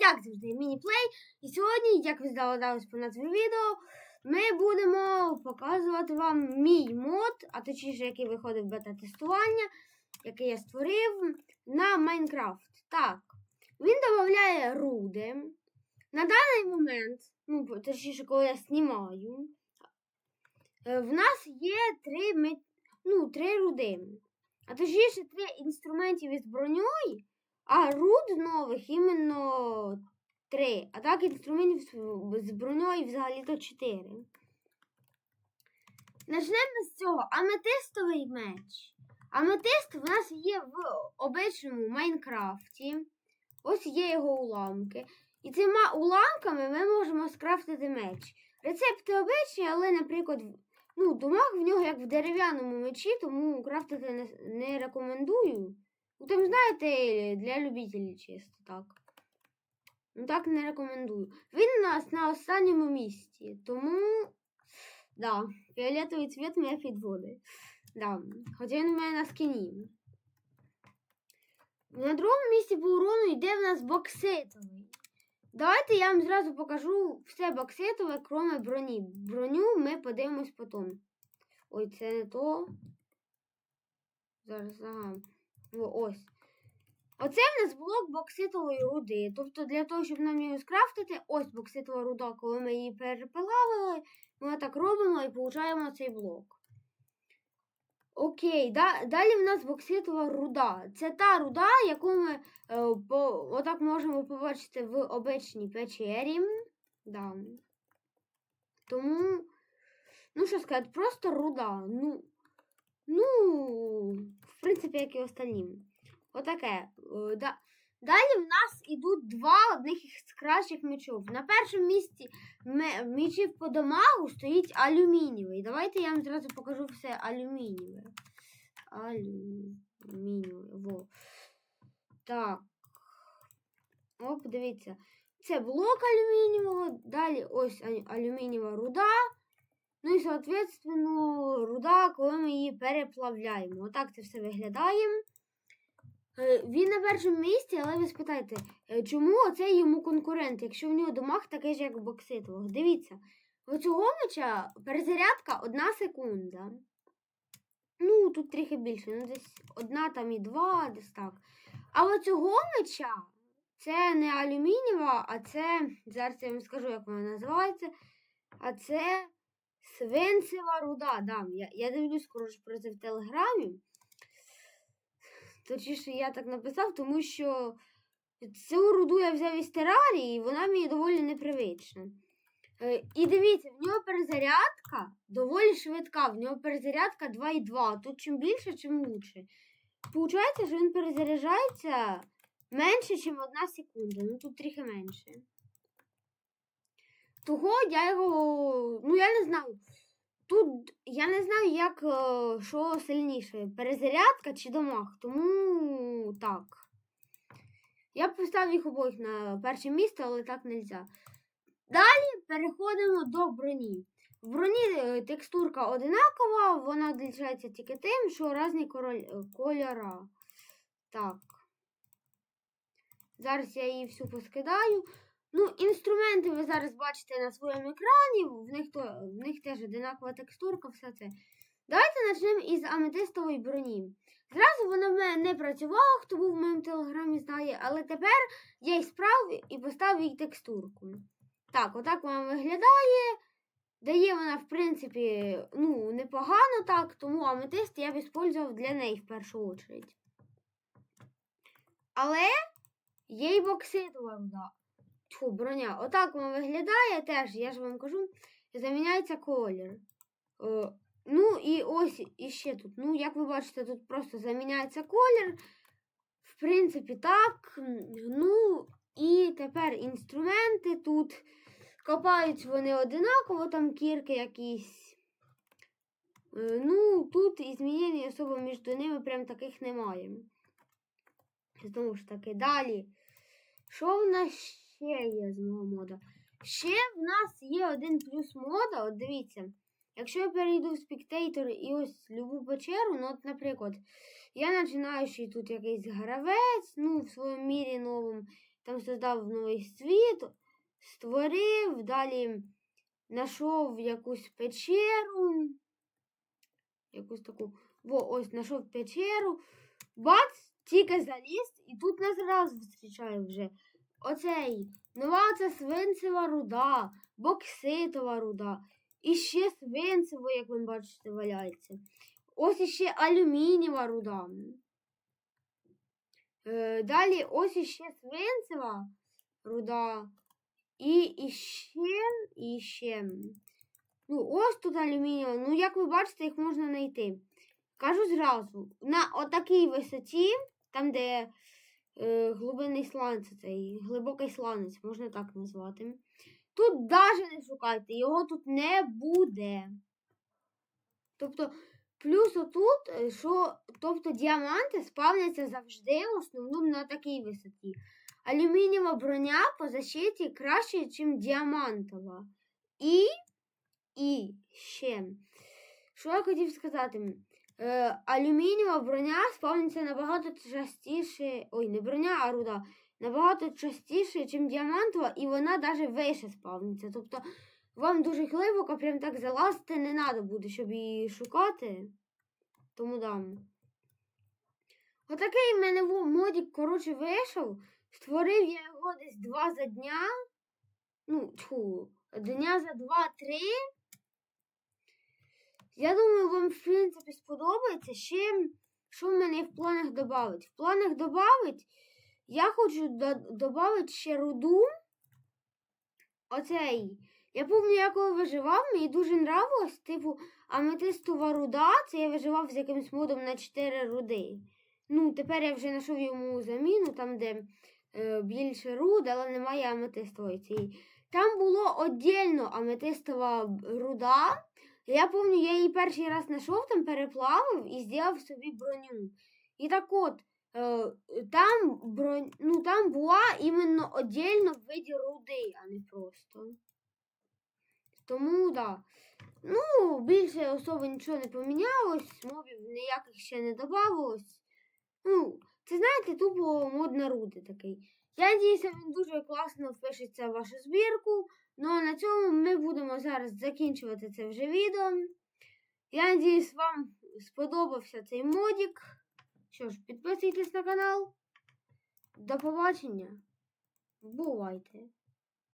як завжди, міні-плей. І сьогодні, як ви здогадались по назві відео, ми будемо показувати вам мій мод, а точніше, який виходив бета-тестування, який я створив на Майнкрафт. Так, він додає руди. На даний момент, ну, точніше, коли я знімаю, е, в нас є три, ну, три руди. А точніше, три інструментів із броньою, а руд нових іменно три. А так інструментів з- броньою взагалі-то чотири. Почнемо з цього. Аметистовий меч. Аметист в нас є в обичному Майнкрафті. Ось є його уламки. І цими уламками ми можемо скрафтити меч. Рецепти обичні, але, наприклад, ну, домах в нього як в дерев'яному мечі, тому крафтити не рекомендую. Там, знаєте, для любителів чисто так. Ну, так не рекомендую. Він у нас на останньому місці, тому. Да, фіолетовий цвіт мене підводить. Да. Хоча він у мене на скіні. На другому місці по урону йде в нас бокситовий. Давайте я вам зразу покажу все бокситове, кроме броні. Броню ми подивимось потім. Ой, це не то. Зараз, ага. Ось. Оце в нас блок бокситової руди. Тобто для того, щоб нам її скрафтити, ось бокситова руда, коли ми її перепилавили, ми так робимо і получаємо цей блок. Окей, да, далі в нас бокситова руда. Це та руда, яку ми е, по, отак можемо побачити в обичній печері. Да. Тому, ну що сказати, просто руда. Ну, ну, в принципі, як і остальні. Отаке. Е, Да. Далі в нас ідуть два одних із кращих мечів. На першому місці ме- мечів по дамагу стоїть алюмінієвий. Давайте я вам зразу покажу все алюмінієве. Алюмінієве. Так. Оп, дивіться. Це блок алюмінієвого, далі ось алю- алюмінієва руда. Ну і, соответственно, руда, коли ми її переплавляємо. Отак це все виглядає. Е, Він на першому місці, але ви спитайте, е, чому оце йому конкурент, якщо в нього домах такий ж, як у бокситового? Дивіться, у цього меча перезарядка одна секунда. Ну, тут трохи більше, ну десь одна там і два, десь так. А у цього меча це не алюмінієва, а це, зараз я вам скажу, як вона називається. А це свинцева руда. Да, я, я дивлюсь, коротше, про це в телеграмі. Точніше, я так написав, тому що цю руду я взяв із терарії, і вона мені доволі непривична. Е, І дивіться, в нього перезарядка доволі швидка. В нього перезарядка 2,2. Тут чим більше, чим лучше. Получається, що він перезаряджається менше, ніж одна секунда. Ну тут трохи менше. Того я його. Ну, я не знаю. Тут я не знаю, як е, що сильніше, перезарядка чи домах. Тому так. Я б їх обох на перше місце, але так не можна. Далі переходимо до броні. В броні е, текстурка одинакова, вона відрізняється тільки тим, що різні е. Так. Зараз я її всю поскидаю. Ну, інструменти ви зараз бачите на своєму екрані, в них, то, в них теж одинакова текстурка, все це. Давайте почнемо із аметистової броні. Зразу вона в мене не працювала, хто був в моєму телеграмі знає, але тепер я її справив і поставив їй текстурку. Так, отак вона виглядає. Дає вона, в принципі, ну, непогано так, тому аметист я б використовував для неї в першу очередь. Але є й бокситова руда. Тьфу, броня. Отак вона виглядає теж, я ж вам кажу, заміняється колір. Е, ну і ось іще тут. Ну, як ви бачите, тут просто заміняється колір. В принципі, так. Ну, і тепер інструменти тут копають вони одинаково, там кірки якісь. Е, ну, тут і змінень особо між ними прям таких немає. Знову ж таки, далі. Що в нас ще є з мого мода? Ще в нас є один плюс мода. От дивіться. Якщо я перейду в спектейтор і ось любу печеру, ну от, наприклад, я починаючий тут якийсь гравець, ну, в своєму мірі новому. там создав новий світ, створив, далі знайшов якусь печеру. Якусь таку. Во, ось знайшов печеру. Бац, тільки заліз, і тут нас раз зустрічає вже. Оцей. Нова це свинцева руда, бокситова руда. І ще свинцево, як ви бачите, валяється. Ось іще алюмінієва руда. Е, далі ось іще свинцева руда. І іще, і. Ну, ось тут алюмінієва. Ну, як ви бачите, їх можна знайти. Кажу зразу, на отакій висоті, там, де е, глибинний сланець, цей глибокий сланець, можна так назвати. Тут навіть не шукайте, його тут не буде. Тобто, плюс отут, е, що тобто діаманти спавняться завжди в основному на такій висоті. Алюмінієва броня по защиті краще, ніж діамантова. І, і ще. Що я хотів сказати? Е, алюмінієва броня спавниться набагато частіше. Ой, не броня, а руда. Набагато частіше, ніж діамантова, і вона навіть вище спавниться. Тобто вам дуже глибоко прям так залазити не треба буде, щоб її шукати. Тому дам. Отакий в мене модік, коротше, вийшов. Створив я його десь два за дня. Ну, тьфу, дня за два-три. Я думаю, вам, в принципі, сподобається. Ще, що в мене в планах додати? В планах додати, я хочу додати ще руду. Оцей. Я пам'ятаю, я виживав, мені дуже нравилось, типу, аметистова руда, це я виживав з якимсь модом на 4 руди. Ну, тепер я вже знайшов йому заміну, там, де е, більше руд, але немає аметистової цієї. Там було віддільно аметистова руда. Я пам'ятаю, я її перший раз знайшов, там переплавив і зробив собі броню. І так от, е, там, бронь, ну, там була іменно віддільно в виді руди, а не просто. Тому, да. Ну, більше особо нічого не помінялось, мобів ніяких ще не додавалось. Ну, це знаєте, тупо мод на руди такий. Я надіюся, він дуже класно впишеться в вашу збірку. Ну а на цьому ми будемо зараз закінчувати це вже відео. Я надіюсь, вам сподобався цей модік. Що ж, підписуйтесь на канал. До побачення. Бувайте!